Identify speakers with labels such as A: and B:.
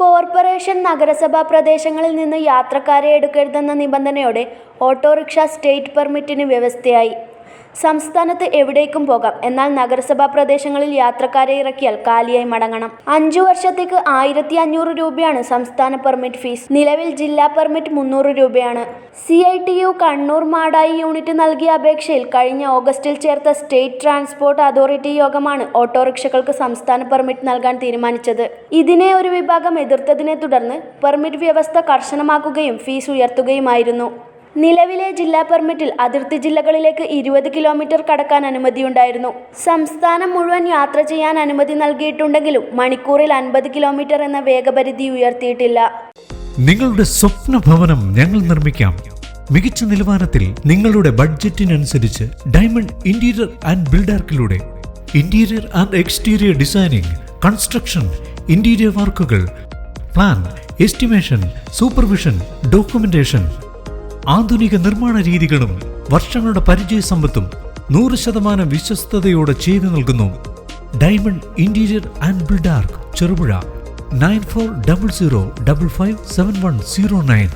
A: Corporation നഗരസഭാ പ്രദേശങ്ങളിൽ നിന്ന് യാത്രക്കാരെ എടുക്കരുതെന്ന നിബന്ധനയോടെ ഓട്ടോറിക്ഷ സ്റ്റേറ്റ് പെർമിറ്റിന് വ്യവസ്ഥയായി. സംസ്ഥാനത്ത് എവിടേക്കും പോകാം. എന്നാൽ നഗരസഭാ പ്രദേശങ്ങളിൽ യാത്രക്കാരെ ഇറക്കിയാൽ കാലിയായി മടങ്ങണം. അഞ്ചു വർഷത്തേക്ക് ആയിരത്തി അഞ്ഞൂറ് രൂപയാണ് സംസ്ഥാന പെർമിറ്റ് ഫീസ്. നിലവിൽ ജില്ലാ പെർമിറ്റ് മുന്നൂറ് രൂപയാണ്. C I T U Kannur Madayi unit നൽകിയ അപേക്ഷയിൽ കഴിഞ്ഞ ഓഗസ്റ്റിൽ ചേർത്ത സ്റ്റേറ്റ് ട്രാൻസ്പോർട്ട് അതോറിറ്റി യോഗമാണ് ഓട്ടോറിക്ഷകൾക്ക് സംസ്ഥാന പെർമിറ്റ് നൽകാൻ തീരുമാനിച്ചത്. ഇതിനെ ഒരു വിഭാഗം എതിർത്തതിനെ തുടർന്ന് പെർമിറ്റ് വ്യവസ്ഥ കർശനമാക്കുകയും ഫീസ് ഉയർത്തുകയുമായിരുന്നു. നിലവിലെ ജില്ലാ പെർമിറ്റിൽ അതിർത്തി ജില്ലകളിലേക്ക് ഇരുപത് കിലോമീറ്റർ കടക്കാൻ അനുമതിയുണ്ടായിരുന്നു. സംസ്ഥാനം മുഴുവൻ യാത്ര ചെയ്യാൻ അനുമതി നൽകിയിട്ടുണ്ടെങ്കിലും മണിക്കൂറിൽ അൻപത് കിലോമീറ്റർ എന്ന വേഗപരിധി ഉയർത്തിയിട്ടില്ല.
B: നിങ്ങളുടെ സ്വപ്ന ഭവനം ഞങ്ങൾ നിർമ്മിക്കാം. മികച്ച നിലവാരത്തിൽ നിങ്ങളുടെ ബഡ്ജറ്റിനനുസരിച്ച് diamond interior and ബിൽഡാർക്കിലൂടെ interior and exterior designing construction interior വർക്കുകൾ പ്ലാൻ എസ്റ്റിമേഷൻ സൂപ്പർവിഷൻ ഡോക്യുമെന്റേഷൻ ആധുനിക നിർമ്മാണ രീതികളും വർഷങ്ങളുടെ പരിചയ സമ്പത്തും നൂറ് ശതമാനം വിശ്വസ്തയോടെ ചെയ്തു നൽകുന്നു. Diamond Interior and Buildark Cherupuzha nine four double zero double five seven one zero nine.